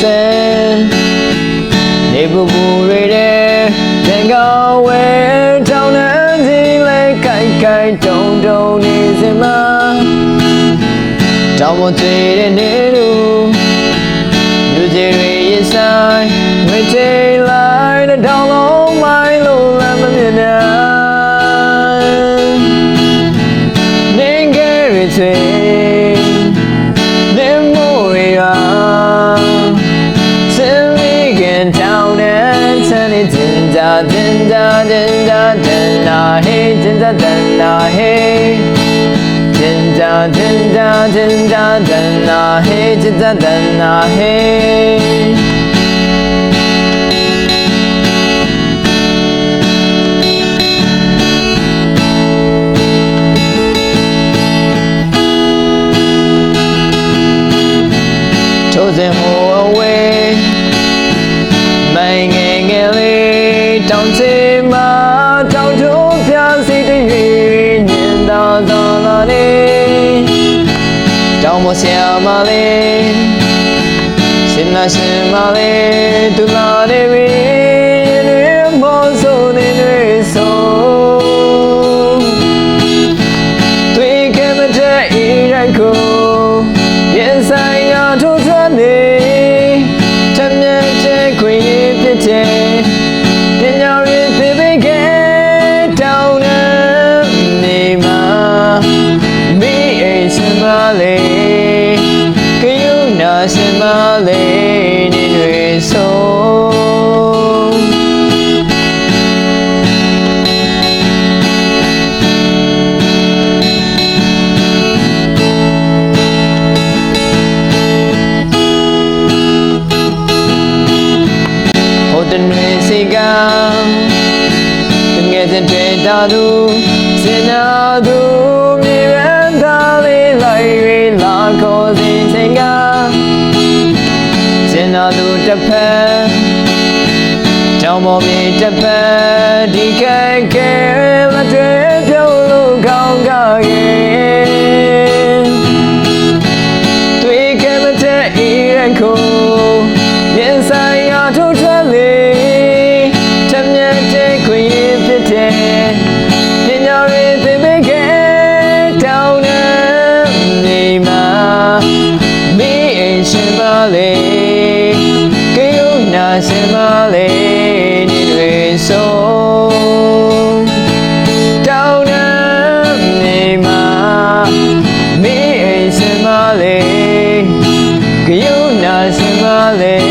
ဆန်နေပူပူတွေတဲ့သင်္ကောင်းဝဲတောင်းနှံစီလဲကိုက်ကိုက်တုံတုံနေစင်မှာတောင်းမတွေ့တဲ့နေလူလူကြီးတွေရင်ဆိုင်ဝေချေလိုက်တဲ့တောင်းလုံးမိုင်းလို့လမ်းမမြင်များနေငယ်ရစေ တင်တာတင်တာတင်တာတင်တာဟေးတင်တာတင်တာဟေးတင်တာတင်တာတင်တာတင်တာဟေးတင်တာတင်တာဟေးထိုစ မှာတောင်ထုံးပြစီတရွေညင်တော်တော်လာနေတောင်မဆရာမလေးရှင်နာရှင်မလေးသူလာနေ စမလေးနေတွေဆိုဟိုတနွေစီကံတငယ်တဲ့တွေ့တာသူစင်နာ momentum. 안에